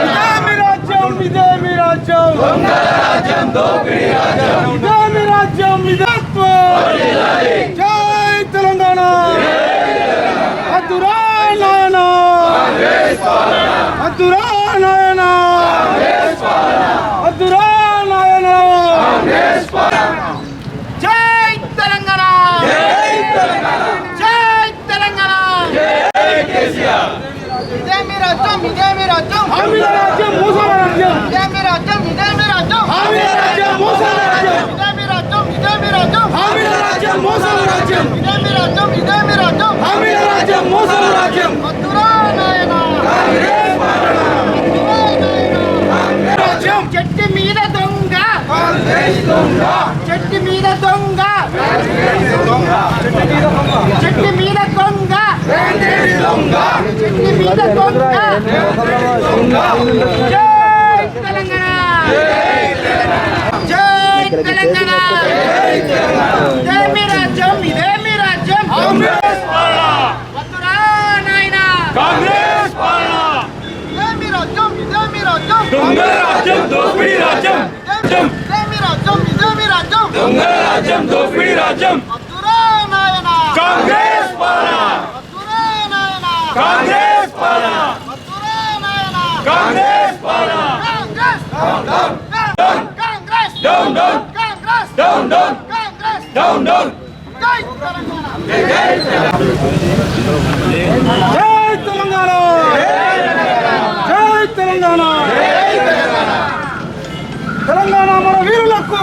ఇదే మీ రాజ్యం ఇదే మీ రాజ్యం. ఇదే మీ రాజ్యం ఇదే జై తెలంగాణ వద్దురా నాయన వద్దురా నాయన వద్దురా నాయన జై తెలంగాణ. జై తెలంగాణ. ఇదే మీ రాజ్యం ఇదే మీ రాజ్యం. హామీల రాజ్యం మోసాల రాజ్యం. ఇదే మీ రాజ్యం ఇదే మీ రాజ్యం. హామీల రాజ్యం మోసాల రాజ్యం. ఇదే మీ రాజ్యం ఇదే మీ రాజ్యం. హామీల రాజ్యం మోసాల రాజ్యం. ఇదే మీ రాజ్యం ఇదే మీ రాజ్యం హామీల రాజ్యం మోసాల రాజ్యం వద్దురా నాయన రాజ్యం చెట్టు మీద దొంగ చెట్టు మీద దొంగ. చెట్టు మీద దొంగ. చెట్టు మీద దొంగ. జై తెలంగాణ. జై తెలంగాణ. ఇదే మీ రాజ్యం ఇదే మీ రాజ్యం. వద్దురా నాయనా. కాంగ్రెస్ పాలన. ఇదే మీ రాజ్యం ఇదే మీ రాజ్యం. దొంగల రాజ్యం దోపిడీ రాజ్యం ఇదే మీ రాజ్యం ఇదే మీ రాజ్యం దొంగల రాజ్యం దోపిడీ రాజ్యం కాంగ్రెస్ పాలన. కాంగ్రెస్ పాలన. కాంగ్రెస్ పాలన. Down down. Down down. Down down. జై తెలంగాణ. జై తెలంగాణ. తెలంగాణ మన వీరులకు.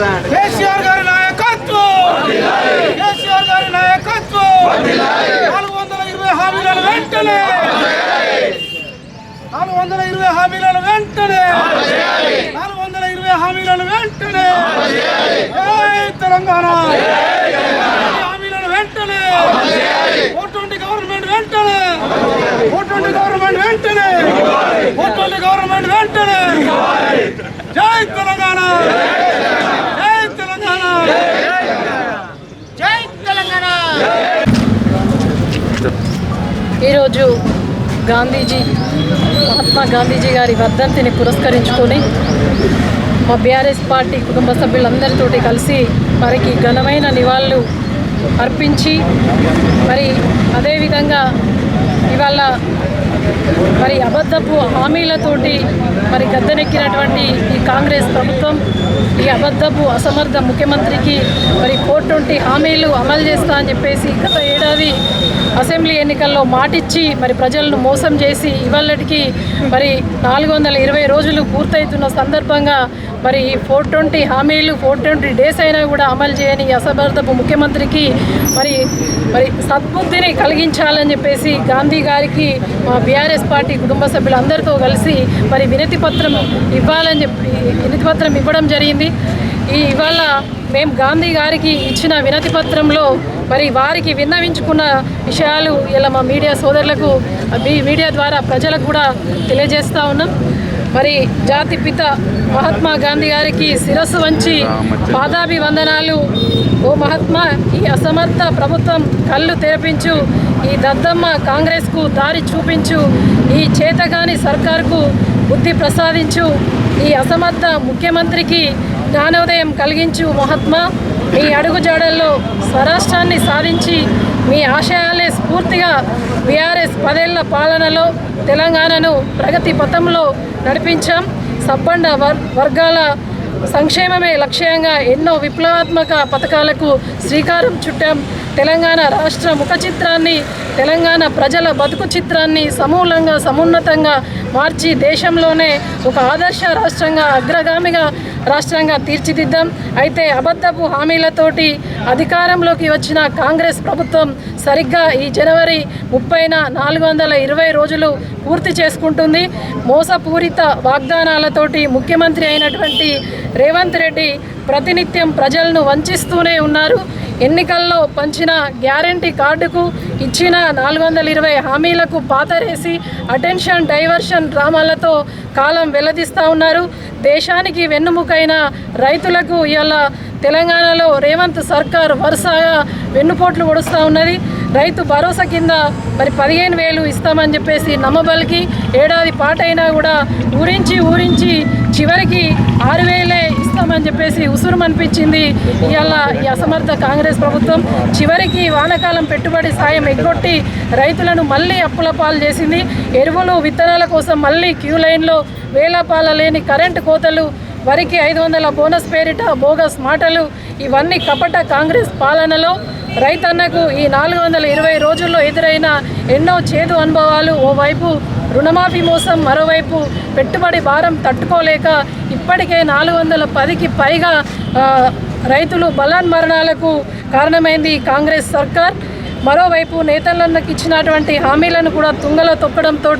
కేసీఆర్ గారి నాయకత్వం! కేసీఆర్ గారి నాయకత్వం! నాలుగు వందల ఇరవై హామీలను వెంటనే! నాలుగు వందల ఇరవై హామీలను వెంటనే! నాలుగు వందల ఇరవై హామీలను వెంటనే! జై తెలంగాణ! హామీలను వెంటనే! ఓటువంటి గవర్నమెంట్ వెంటనే! ఓటువంటి గవర్నమెంట్ వెంటనే! ఓటువంటి గవర్నమెంట్ వెంటనే! జై తెలంగాణ జై తెలంగాణ జై తెలంగాణ ఈరోజు గాంధీజీ మహాత్మా గాంధీజీ గారి వర్ధంతిని పురస్కరించుకొని మా బీఆర్ఎస్ పార్టీ కుటుంబ సభ్యులందరితోటి కలిసి వారికి ఘనమైన నివాళులు అర్పించి మరి అదేవిధంగా ఇవాళ మరి అబద్ధపు హామీలతోటి మరి గద్దెనెక్కినటువంటి ఈ కాంగ్రెస్ ప్రభుత్వం ఈ అబద్ధపు అసమర్థ ముఖ్యమంత్రికి మరి ఫోర్ ట్వంటీ హామీలు అమలు చేస్తా అని చెప్పేసి గత ఏడాది అసెంబ్లీ ఎన్నికల్లో మాటిచ్చి మరి ప్రజలను మోసం చేసి ఇవాళకి మరి నాలుగు వందల ఇరవై రోజులు పూర్తవుతున్న సందర్భంగా మరి ఫోర్ ట్వంటీ హామీలు ఫోర్ ట్వంటీ డేస్ అయినా కూడా అమలు చేయని ఈ అసమర్థపు ముఖ్యమంత్రికి మరి మరి సద్బుద్ధిని కలిగించాలని చెప్పేసి గాంధీ గారికి మా బీఆర్ఎస్ పార్టీ కుటుంబ సభ్యులందరితో కలిసి మరి వినతి పత్రం ఇవ్వాలని చెప్పి వినతి పత్రం ఇవ్వడం జరిగింది. ఈ ఇవాళ మేము గాంధీ గారికి ఇచ్చిన వినతి పత్రంలో మరి వారికి విన్నవించుకున్న విషయాలు ఇలా మా మీడియా సోదరులకు మీ మీడియా ద్వారా ప్రజలకు కూడా తెలియజేస్తా ఉన్నాం. మరి జాతి పిత మహాత్మా గాంధీ గారికి శిరస్సు వంచి పాదాభివందనాలు. ఓ మహాత్మా ఈ అసమర్థ ప్రభుత్వం కళ్ళు తెరపించు ఈ దద్దమ్మ కాంగ్రెస్కు దారి చూపించు ఈ చేతగాని సర్కార్కు బుద్ధి ప్రసాదించు ఈ అసమర్థ ముఖ్యమంత్రికి జ్ఞానోదయం కలిగించు మహాత్మా. మీ అడుగుజాడల్లో స్వరాష్ట్రాన్ని సాధించి మీ ఆశయాలే స్ఫూర్తిగా బీఆర్ఎస్ పదేళ్ళ పాలనలో తెలంగాణను ప్రగతి పథంలో నడిపించాం. సబ్బండ వర్ వర్గాల సంక్షేమమే లక్ష్యంగా ఎన్నో విప్లవాత్మక పథకాలకు శ్రీకారం చుట్టాం. తెలంగాణ రాష్ట్ర ముఖ చిత్రాన్ని తెలంగాణ ప్రజల బతుకు చిత్రాన్ని సమూలంగా సమున్నతంగా మార్చి దేశంలోనే ఒక ఆదర్శ రాష్ట్రంగా అగ్రగామిగా రాష్ట్రంగా తీర్చిదిద్దాం. అయితే అబద్ధపు హామీలతోటి అధికారంలోకి వచ్చిన కాంగ్రెస్ ప్రభుత్వం సరిగ్గా ఈ జనవరి ముప్పైన నాలుగు వందల ఇరవై రోజులు పూర్తి చేసుకుంటుంది. మోసపూరిత వాగ్దానాలతోటి ముఖ్యమంత్రి అయినటువంటి రేవంత్ రెడ్డి ప్రతినిత్యం ప్రజలను వంచిస్తూనే ఉన్నారు. ఎన్నికల్లో పంచిన గ్యారంటీ కార్డుకు ఇచ్చిన నాలుగు వందల ఇరవై హామీలకు పాతరేసి అటెన్షన్ డైవర్షన్ డ్రామాలతో కాలం వెల్లదీస్తూ ఉన్నారు. దేశానికి వెన్నుముకైన రైతులకు ఇవాళ తెలంగాణలో రేవంత్ సర్కార్ వరుసగా వెన్నుపోట్లు పొడుస్తూ ఉన్నది. రైతు భరోసా కింద మరి పదిహేను వేలు ఇస్తామని చెప్పేసి నమ్మబలికి ఏడాది పాటైనా కూడా ఊరించి ఊరించి చివరికి ఆరు వేలే ఇస్తామని చెప్పేసి ఉసురుమనిపించింది ఇవాళ ఈ అసమర్థ కాంగ్రెస్ ప్రభుత్వం చివరికి వానకాలం పెట్టుబడి సాయం ఎగ్గొట్టి రైతులను మళ్ళీ అప్పుల పాలు చేసింది. ఎరువులు విత్తనాల కోసం మళ్ళీ క్యూ లైన్లో వేలపాల లేని కరెంటు కోతలు వరికి ఐదు వందల బోనస్ పేరిట బోగస్ మాటలు ఇవన్నీ కపట కాంగ్రెస్ పాలనలో రైతన్నకు ఈ నాలుగు వందల ఇరవై రోజుల్లో ఎదురైన ఎన్నో చేదు అనుభవాలు. ఓవైపు రుణమాఫీ మోసం మరోవైపు పెట్టుబడి భారం తట్టుకోలేక ఇప్పటికే నాలుగు వందల పదికి పైగా రైతులు రైతులు బలాన్మరణాలకు కారణమైంది కాంగ్రెస్ సర్కార్. మరోవైపు నేతలకు ఇచ్చినటువంటి హామీలను కూడా తుంగలో తొక్కడంతో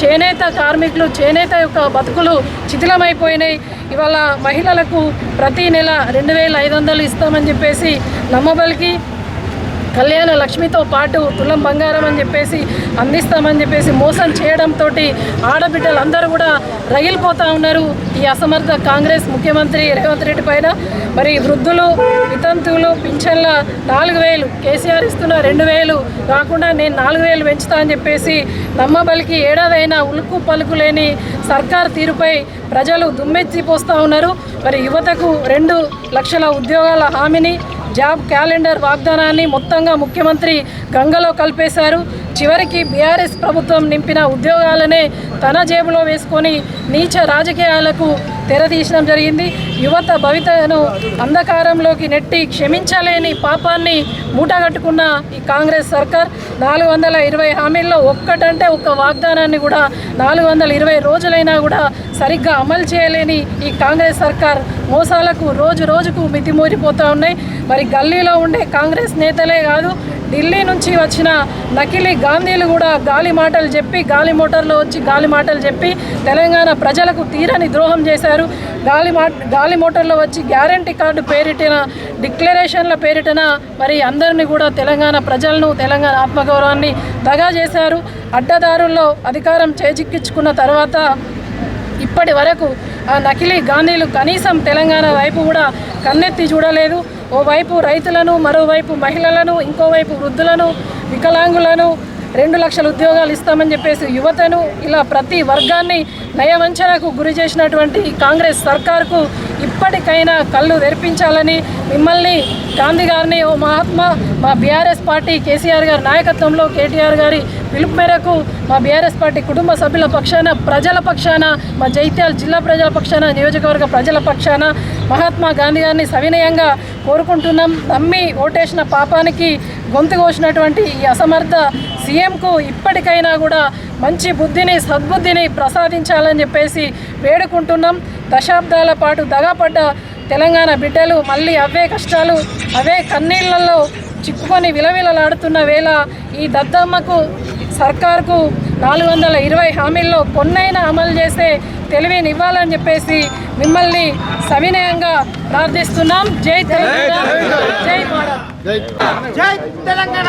చేనేత కార్మికులు చేనేత యొక్క బతుకులు శిథిలమైపోయినాయి. ఇవాళ మహిళలకు ప్రతి నెల రెండు వేల ఐదు వందలు ఇస్తామని చెప్పేసి నమ్మబలికి కళ్యాణ లక్ష్మితో పాటు తులం బంగారం అని చెప్పేసి అందిస్తామని చెప్పేసి మోసం చేయడంతో ఆడబిడ్డలు అందరూ కూడా రగిలిపోతూ ఉన్నారు. ఈ అసమర్థ కాంగ్రెస్ ముఖ్యమంత్రి రేవంత్ రెడ్డి పైన మరి వృద్ధులు వితంతువులు పింఛన్ల నాలుగు వేలు కేసీఆర్ ఇస్తున్న రెండు వేలు కాకుండా నేను నాలుగు వేలు పెంచుతా అని చెప్పేసి నమ్మబలికి ఏడాదైనా ఉలుకు పలుకు లేని సర్కార్ తీరుపై ప్రజలు దుమ్మెత్తిపోస్తూ ఉన్నారు. మరి యువతకు రెండు లక్షల ఉద్యోగాల హామీని జాబ్ క్యాలెండర్ వాగ్దానాన్ని మొత్తంగా ముఖ్యమంత్రి గంగలో కలిపేశారు. చివరికి బీఆర్ఎస్ ప్రభుత్వం నింపిన ఉద్యోగాలనే తన జేబులో వేసుకొని నీచ రాజకీయాలకు తెరదీసడం జరిగింది. యువత భవితను అంధకారంలోకి నెట్టి క్షమించలేని పాపాన్ని మూటగట్టుకున్న ఈ కాంగ్రెస్ సర్కార్ నాలుగు వందల ఇరవై హామీల్లో ఒక్కటంటే ఒక్క వాగ్దానాన్ని కూడా నాలుగు వందల ఇరవై రోజులైనా కూడా సరిగ్గా అమలు చేయలేని ఈ కాంగ్రెస్ సర్కార్ మోసాలకు రోజు రోజుకు మితిమూరిపోతూ ఉన్నాయి. మరి గల్లీలో ఉండే కాంగ్రెస్ నేతలే కాదు ఢిల్లీ నుంచి వచ్చిన నకిలీ గాంధీలు కూడా గాలి మాటలు చెప్పి గాలి మోటార్లో వచ్చి గాలి మాటలు చెప్పి తెలంగాణ ప్రజలకు తీరని ద్రోహం చేశారు. గాలి మా గాలి మోటార్లో వచ్చి గ్యారంటీ కార్డు పేరిటిన డిక్లరేషన్ల పేరిటన మరి అందరినీ కూడా తెలంగాణ ప్రజలను తెలంగాణ ఆత్మగౌరవాన్ని దగా చేశారు. అడ్డదారుల్లో అధికారం చేజిక్కించుకున్న తర్వాత ఇప్పటి వరకు ఆ నకిలీ గాంధీలు కనీసం తెలంగాణ వైపు కూడా కన్నెత్తి చూడలేదు. ఓవైపు రైతులను మరోవైపు మహిళలను ఇంకోవైపు వృద్ధులను వికలాంగులను రెండు లక్షల ఉద్యోగాలు ఇస్తామని చెప్పేసి యువతను ఇలా ప్రతి వర్గాన్ని నయవంచనకు గురి చేసినటువంటి కాంగ్రెస్ సర్కార్కు ఇప్పటికైనా కళ్ళు తెరిపించాలని మిమ్మల్ని గాంధీ గారిని ఓ మహాత్మా మా బీఆర్ఎస్ పార్టీ కేసీఆర్ గారి నాయకత్వంలో కేటీఆర్ గారి పిలుపు మేరకు మా బీఆర్ఎస్ పార్టీ కుటుంబ సభ్యుల పక్షాన ప్రజల పక్షాన మా జైత్యాల జిల్లా ప్రజల పక్షాన నియోజకవర్గ ప్రజల పక్షాన మహాత్మా గాంధీ గారిని సవినయంగా కోరుకుంటున్నాం. నమ్మి ఓటేసిన పాపానికి గొంతు కోసినటువంటి ఈ అసమర్థ సీఎంకు ఇప్పటికైనా కూడా మంచి బుద్ధిని సద్బుద్ధిని ప్రసాదించాలని చెప్పేసి వేడుకుంటున్నాం. దశాబ్దాల పాటు దగాపడ్డ తెలంగాణ బిడ్డలు మళ్ళీ అవే కష్టాలు అవే కన్నీళ్ళలో చిక్కుకొని విలవిలలాడుతున్న వేళ ఈ దద్దమ్మకు సర్కార్కు నాలుగు వందల ఇరవై హామీల్లో కొన్నైనా అమలు చేసే తెలివినివ్వాలని చెప్పేసి మిమ్మల్ని సవినయంగా ప్రార్థిస్తున్నాం. జై తెలంగాణ. జై భారత్. జై తెలంగాణ.